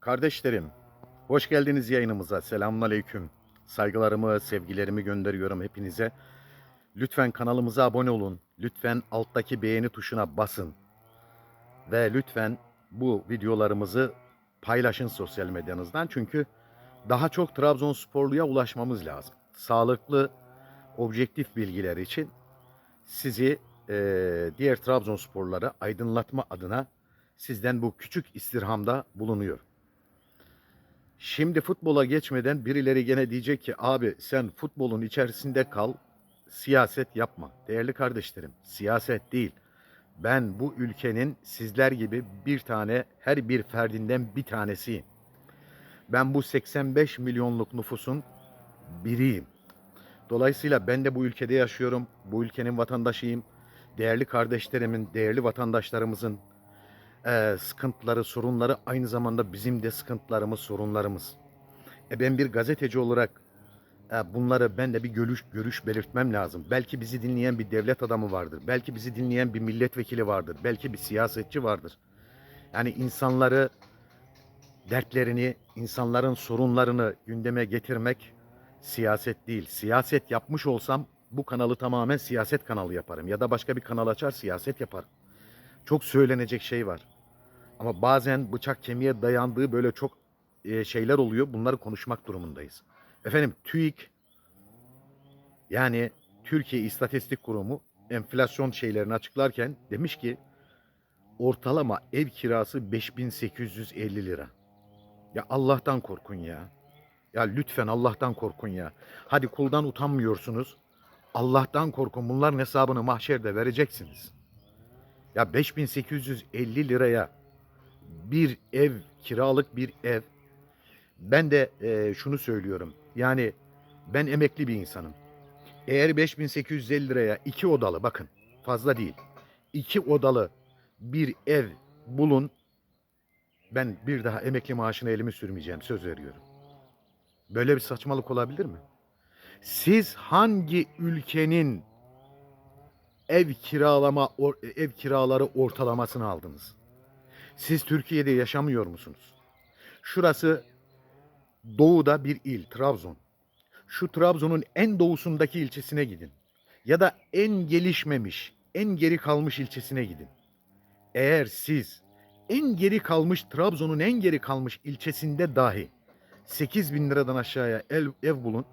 Kardeşlerim, hoş geldiniz yayınımıza. Selamun aleyküm. Saygılarımı, sevgilerimi gönderiyorum hepinize. Lütfen kanalımıza abone olun. Lütfen alttaki beğeni tuşuna basın. Ve lütfen bu videolarımızı paylaşın sosyal medyanızdan. Çünkü daha çok Trabzonsporluya ulaşmamız lazım. Sağlıklı, objektif bilgiler için sizi eee, diğer Trabzonsporları aydınlatma adına sizden bu küçük istirhamda bulunuyor. Şimdi futbola geçmeden birileri gene diyecek ki abi sen futbolun içerisinde kal, siyaset yapma. Değerli kardeşlerim, siyaset değil. Ben bu ülkenin sizler gibi bir tane, her bir ferdinden bir tanesiyim. Ben bu 85 milyonluk nüfusun biriyim. Dolayısıyla ben de bu ülkede yaşıyorum. Bu ülkenin vatandaşıyım. Değerli kardeşlerimin, değerli vatandaşlarımızın eee, sıkıntıları, sorunları aynı zamanda bizim de sıkıntılarımız, sorunlarımız. E ben bir gazeteci olarak e, bunları ben de bir görüş, görüş belirtmem lazım. Belki bizi dinleyen bir devlet adamı vardır. Belki bizi dinleyen bir milletvekili vardır. Belki bir siyasetçi vardır. Yani insanları, dertlerini, insanların sorunlarını gündeme getirmek siyaset değil. Siyaset yapmış olsam bu kanalı tamamen siyaset kanalı yaparım. Ya da başka bir kanal açar siyaset yaparım. Çok söylenecek şey var. Ama bazen bıçak kemiğe dayandığı böyle çok e, şeyler oluyor. Bunları konuşmak durumundayız. Efendim TÜİK yani Türkiye İstatistik Kurumu enflasyon şeylerini açıklarken demiş ki ortalama ev kirası 5850 lira. Ya Allah'tan korkun ya. Ya lütfen Allah'tan korkun ya. Hadi kuldan utanmıyorsunuz. Allah'tan korkun. Bunların hesabını mahşerde vereceksiniz. Ya 5850 liraya bir ev, kiralık bir ev. Ben de e, şunu söylüyorum. Yani ben emekli bir insanım. Eğer 5850 liraya iki odalı bakın fazla değil. iki odalı bir ev bulun. Ben bir daha emekli maaşına elimi sürmeyeceğim söz veriyorum. Böyle bir saçmalık olabilir mi? Siz hangi ülkenin ev kiralama or- ev kiraları ortalamasını aldınız? Siz Türkiye'de yaşamıyor musunuz? Şurası doğuda bir il, Trabzon. Şu Trabzon'un en doğusundaki ilçesine gidin. Ya da en gelişmemiş, en geri kalmış ilçesine gidin. Eğer siz en geri kalmış, Trabzon'un en geri kalmış ilçesinde dahi 8 bin liradan aşağıya ev, ev bulun.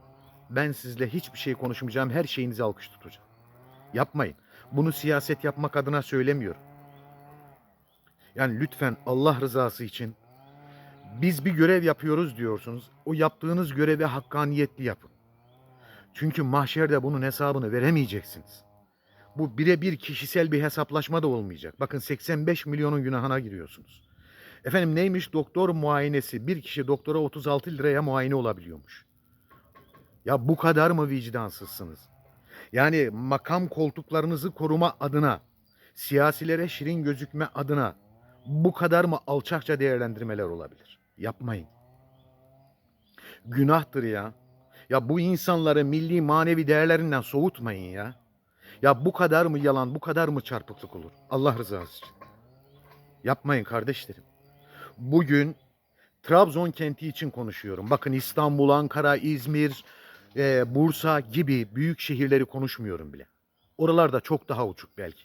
Ben sizle hiçbir şey konuşmayacağım. Her şeyinizi alkış tutacağım. Yapmayın. Bunu siyaset yapmak adına söylemiyorum. Yani lütfen Allah rızası için biz bir görev yapıyoruz diyorsunuz. O yaptığınız görevi hakkaniyetli yapın. Çünkü mahşerde bunun hesabını veremeyeceksiniz. Bu birebir kişisel bir hesaplaşma da olmayacak. Bakın 85 milyonun günahına giriyorsunuz. Efendim neymiş doktor muayenesi? Bir kişi doktora 36 liraya muayene olabiliyormuş. Ya bu kadar mı vicdansızsınız? Yani makam koltuklarınızı koruma adına, siyasilere şirin gözükme adına bu kadar mı alçakça değerlendirmeler olabilir? Yapmayın. Günahtır ya. Ya bu insanları milli manevi değerlerinden soğutmayın ya. Ya bu kadar mı yalan, bu kadar mı çarpıklık olur? Allah rızası için. Yapmayın kardeşlerim. Bugün Trabzon kenti için konuşuyorum. Bakın İstanbul, Ankara, İzmir, e, Bursa gibi büyük şehirleri konuşmuyorum bile. Oralarda çok daha uçuk belki.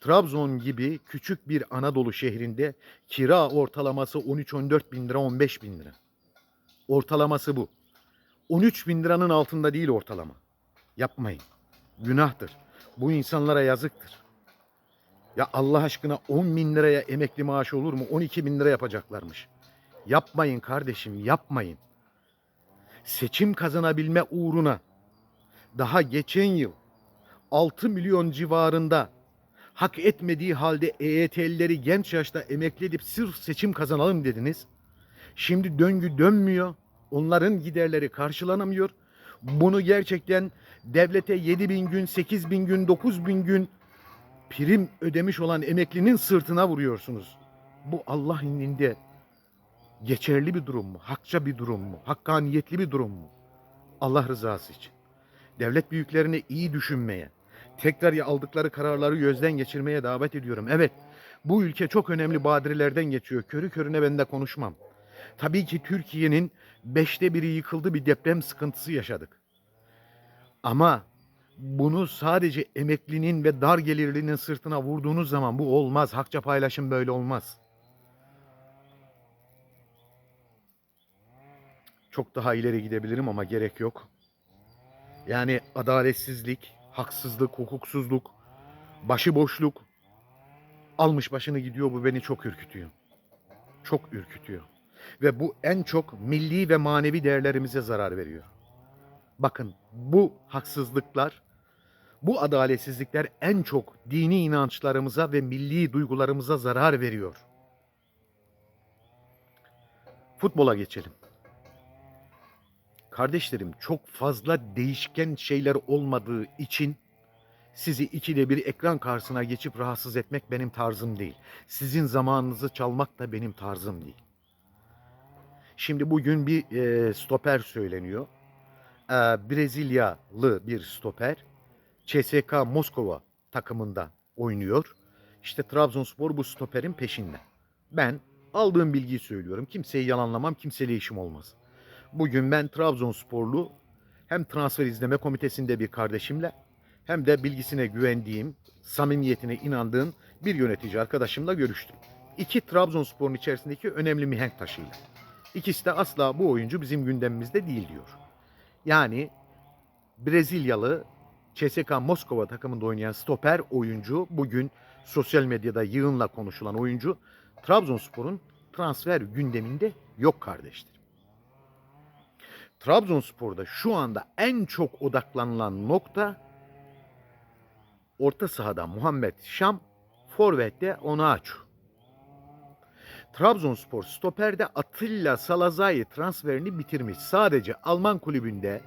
Trabzon gibi küçük bir Anadolu şehrinde kira ortalaması 13-14 bin lira, 15 bin lira. Ortalaması bu. 13 bin liranın altında değil ortalama. Yapmayın. Günahtır. Bu insanlara yazıktır. Ya Allah aşkına 10 bin liraya emekli maaşı olur mu? 12 bin lira yapacaklarmış. Yapmayın kardeşim yapmayın. Seçim kazanabilme uğruna daha geçen yıl 6 milyon civarında hak etmediği halde EYT'lileri genç yaşta emekli edip sırf seçim kazanalım dediniz. Şimdi döngü dönmüyor. Onların giderleri karşılanamıyor. Bunu gerçekten devlete 7 bin gün, 8 bin gün, 9 bin gün prim ödemiş olan emeklinin sırtına vuruyorsunuz. Bu Allah indinde geçerli bir durum mu? Hakça bir durum mu? Hakkaniyetli bir durum mu? Allah rızası için. Devlet büyüklerini iyi düşünmeye, tekrar aldıkları kararları gözden geçirmeye davet ediyorum. Evet, bu ülke çok önemli badirelerden geçiyor. Körü körüne ben de konuşmam. Tabii ki Türkiye'nin beşte biri yıkıldı bir deprem sıkıntısı yaşadık. Ama bunu sadece emeklinin ve dar gelirlinin sırtına vurduğunuz zaman bu olmaz. Hakça paylaşım böyle olmaz. Çok daha ileri gidebilirim ama gerek yok. Yani adaletsizlik, haksızlık, hukuksuzluk, başıboşluk almış başını gidiyor bu beni çok ürkütüyor. Çok ürkütüyor. Ve bu en çok milli ve manevi değerlerimize zarar veriyor. Bakın bu haksızlıklar, bu adaletsizlikler en çok dini inançlarımıza ve milli duygularımıza zarar veriyor. Futbola geçelim. Kardeşlerim çok fazla değişken şeyler olmadığı için sizi ikide bir ekran karşısına geçip rahatsız etmek benim tarzım değil. Sizin zamanınızı çalmak da benim tarzım değil. Şimdi bugün bir e, stoper söyleniyor. E, Brezilyalı bir stoper. CSK Moskova takımında oynuyor. İşte Trabzonspor bu stoperin peşinde. Ben aldığım bilgiyi söylüyorum. Kimseyi yalanlamam, kimseyle işim olmaz. Bugün ben Trabzonsporlu hem transfer izleme komitesinde bir kardeşimle hem de bilgisine güvendiğim, samimiyetine inandığım bir yönetici arkadaşımla görüştüm. İki Trabzonspor'un içerisindeki önemli mihenk taşıyla. İkisi de asla bu oyuncu bizim gündemimizde değil diyor. Yani Brezilyalı CSK Moskova takımında oynayan stoper oyuncu bugün sosyal medyada yığınla konuşulan oyuncu Trabzonspor'un transfer gündeminde yok kardeşler. Trabzonspor'da şu anda en çok odaklanılan nokta orta sahada Muhammed Şam, forvette Onaçu. Trabzonspor stoperde Atilla Salazai transferini bitirmiş. Sadece Alman kulübünde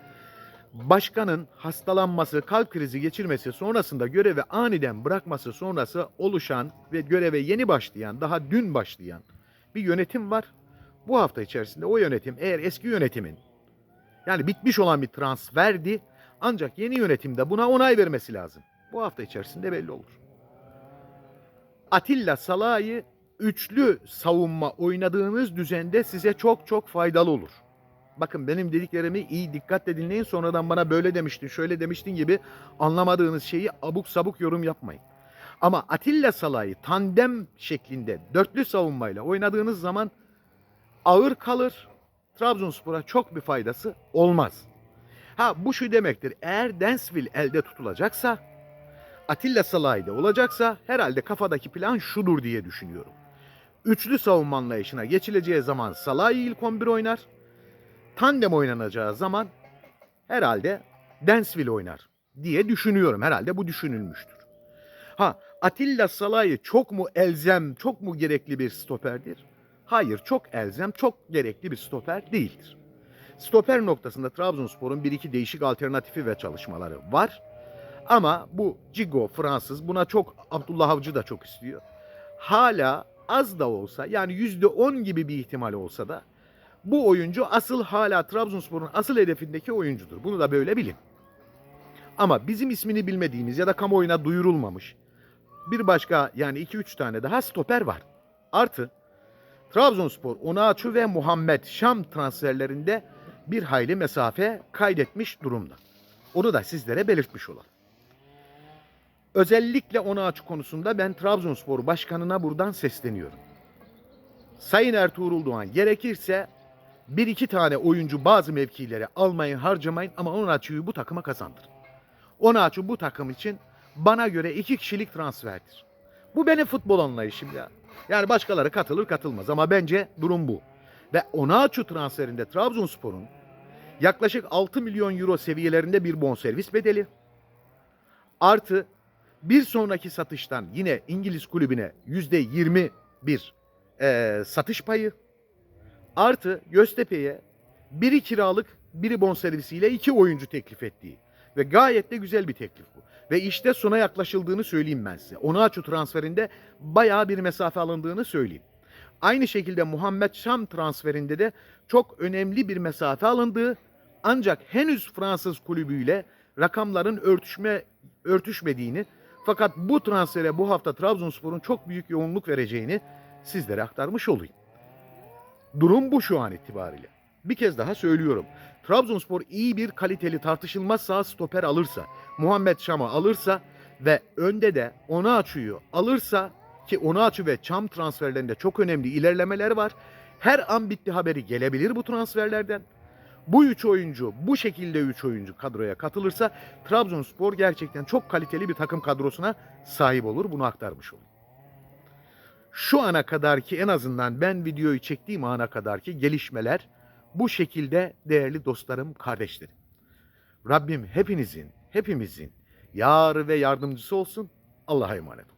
başkanın hastalanması, kalp krizi geçirmesi sonrasında görevi aniden bırakması sonrası oluşan ve göreve yeni başlayan, daha dün başlayan bir yönetim var. Bu hafta içerisinde o yönetim eğer eski yönetimin yani bitmiş olan bir transferdi ancak yeni yönetimde buna onay vermesi lazım. Bu hafta içerisinde belli olur. Atilla Salah'ı üçlü savunma oynadığınız düzende size çok çok faydalı olur. Bakın benim dediklerimi iyi dikkatle dinleyin. Sonradan bana böyle demiştin, şöyle demiştin gibi anlamadığınız şeyi abuk sabuk yorum yapmayın. Ama Atilla Salah'ı tandem şeklinde dörtlü savunmayla oynadığınız zaman ağır kalır. Trabzonspor'a çok bir faydası olmaz. Ha bu şu demektir. Eğer Densville elde tutulacaksa Atilla Salah'da olacaksa herhalde kafadaki plan şudur diye düşünüyorum. Üçlü savunma anlayışına geçileceği zaman Salah ilk 11 oynar. Tandem oynanacağı zaman herhalde Densville oynar diye düşünüyorum. Herhalde bu düşünülmüştür. Ha Atilla Salah'ı çok mu elzem, çok mu gerekli bir stoperdir? Hayır, çok elzem, çok gerekli bir stoper değildir. Stoper noktasında Trabzonspor'un bir iki değişik alternatifi ve çalışmaları var. Ama bu Cigo Fransız buna çok Abdullah Avcı da çok istiyor. Hala az da olsa yani yüzde on gibi bir ihtimal olsa da bu oyuncu asıl hala Trabzonspor'un asıl hedefindeki oyuncudur. Bunu da böyle bilin. Ama bizim ismini bilmediğimiz ya da kamuoyuna duyurulmamış bir başka yani 2-3 tane daha stoper var. Artı Trabzonspor Onaçu ve Muhammed Şam transferlerinde bir hayli mesafe kaydetmiş durumda. Onu da sizlere belirtmiş olalım. Özellikle Onaçu konusunda ben Trabzonspor Başkanı'na buradan sesleniyorum. Sayın Ertuğrul Doğan gerekirse bir iki tane oyuncu bazı mevkilere almayın harcamayın ama Onaçu'yu bu takıma kazandırın. Onaçu bu takım için bana göre iki kişilik transferdir. Bu benim futbol anlayışım ya. Yani başkaları katılır katılmaz ama bence durum bu. Ve Onaçu transferinde Trabzonspor'un yaklaşık 6 milyon euro seviyelerinde bir bonservis bedeli. Artı bir sonraki satıştan yine İngiliz kulübüne yüzde 20 bir e, satış payı. Artı Göztepe'ye biri kiralık biri bonservisiyle iki oyuncu teklif ettiği. Ve gayet de güzel bir teklif. Ve işte sona yaklaşıldığını söyleyeyim ben size. Onaçu transferinde bayağı bir mesafe alındığını söyleyeyim. Aynı şekilde Muhammed Şam transferinde de çok önemli bir mesafe alındığı ancak henüz Fransız kulübüyle rakamların örtüşme örtüşmediğini fakat bu transfere bu hafta Trabzonspor'un çok büyük yoğunluk vereceğini sizlere aktarmış olayım. Durum bu şu an itibariyle. Bir kez daha söylüyorum. Trabzonspor iyi bir kaliteli tartışılmaz sağ stoper alırsa, Muhammed Şam'ı alırsa ve önde de Onaçu'yu alırsa ki Onaçu ve Çam transferlerinde çok önemli ilerlemeler var. Her an bitti haberi gelebilir bu transferlerden. Bu üç oyuncu, bu şekilde üç oyuncu kadroya katılırsa Trabzonspor gerçekten çok kaliteli bir takım kadrosuna sahip olur. Bunu aktarmış olayım. Şu ana kadar ki en azından ben videoyu çektiğim ana kadar ki gelişmeler bu şekilde değerli dostlarım, kardeşlerim. Rabbim hepinizin, hepimizin yar ve yardımcısı olsun. Allah'a emanet olun.